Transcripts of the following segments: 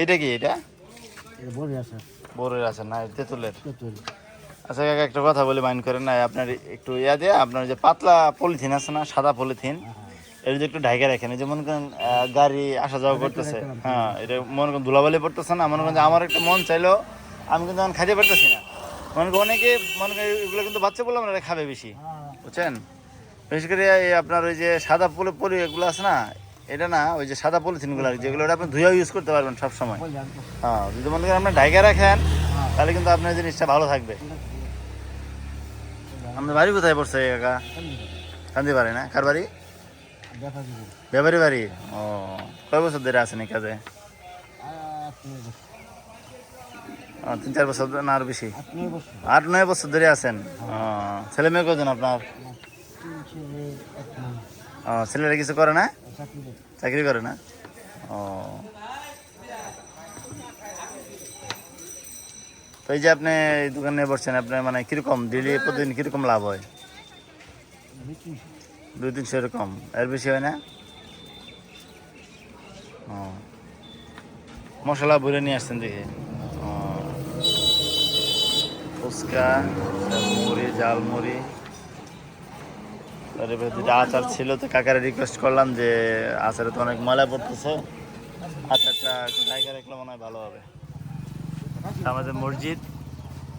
এটা কি এটা? এটা বোরের আছে। না তেঁতুলের? আচ্ছা কাকা একটা কথা বলে মাইন্ড করেন না আপনার একটু ইয়া দিয়ে আপনার যে পাতলা পলিথিন আছে না সাদা পলিথিন এর যে একটু ঢাইকা রাখেন যে মনে করেন গাড়ি আসা যাওয়া করতেছে হ্যাঁ এটা মনে করেন ধুলাবালি পড়তেছে না মনে করেন যে আমার একটা মন চাইলেও আমি কিন্তু এখন খাইতে পারতেছি না। মনে করেন অনেকে মনে করেন এগুলো কিন্তু বাচ্চা বললাম না খাবে বেশি বুঝছেন? বিশেষ করে আপনার ওই যে সাদা পলি পলি এগুলো আছে না এটা না, ওই যে সাদা পলিথিনগুলো যেগুলো আপনি ধুয়েও ইউজ করতে পারবেন সব সময় হ্যাঁ যদি মনে করেন আপনার ঢাইকা রাখেন, তাহলে কিন্তু আপনার জিনিসটা ভালো থাকবে। আপনার বাড়ি কোথায় পড়ছে কাকা? কান্দি পারে না? কার বাড়ি? ব্যাপারি বাড়ি। ও, কয় বছর ধরে এই কাজে? তিন চার বছর না আর বেশি। আট নয় বছর ধরে আছেন? ছেলে মেয়ে কজন আপনার? ছেলেরা কিছু করে না? চাকরি করে। না? ও। তো এই যে আপনি এই দোকানে বসছেন আপনার মানে কীরকম ডেলি প্রতিদিন কীরকম লাভ হয়? দুই তিনশো এরকম এর বেশি হয় না? ও। মশলা ভরে নিয়ে আসছেন দেখে। ফুচকা মুড়ি জাল আচার ছিল তো কাকারে রিকোয়েস্ট করলাম যে আচারে তো অনেক ময়লা পড়তেছে। আচারটা জায়গা রাখলে মনে হয় ভালো হবে। আমাদের মসজিদ,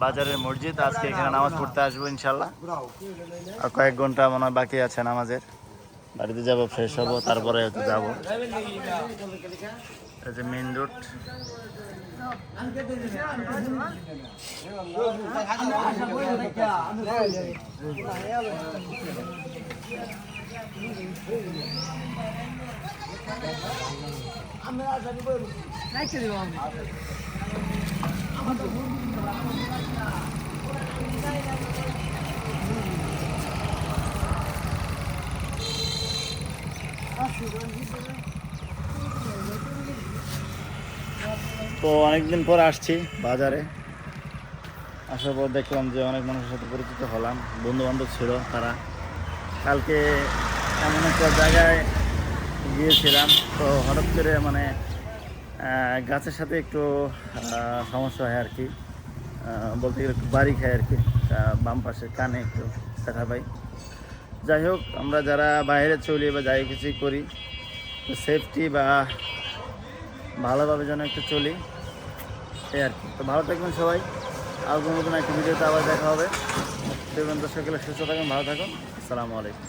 বাজারের মসজিদ, আজকে এখানে নামাজ পড়তে আসব ইনশাল্লাহ। আর কয়েক ঘণ্টা মনে হয় বাকি আছে নামাজের। বাড়িতে যাব ফ্রেশ হব, তারপরে হয়তো যাব। এই যে মেন রোড তো অনেকদিন পর আসছি বাজারে। আসার পর দেখলাম যে অনেক মানুষের সাথে পরিচিত হলাম বন্ধু বান্ধব ছিল তারা। কালকে এমন একটা জায়গায় গিয়েছিলাম, তো হঠাৎ করে মানে গাছের সাথে একটু সমস্যা হয় আর কি বলতে গেলে একটু বাড়ি খায় আর কি বাম পাশে কানে একটু দেখা পাই যাই হোক, আমরা যারা বাইরে চলি বা যাই কিছুই করি সেফটি বা ভালোভাবে যেন একটু চলি, এই আর কি। তো ভালো থাকবেন সবাই। আর কোনো নতুন একটা ভিডিওতে আবার দেখা হবে। সেই পর্যন্ত সকলে সুস্থ থাকুন, ভালো থাকুন। আসসালামু আলাইকুম।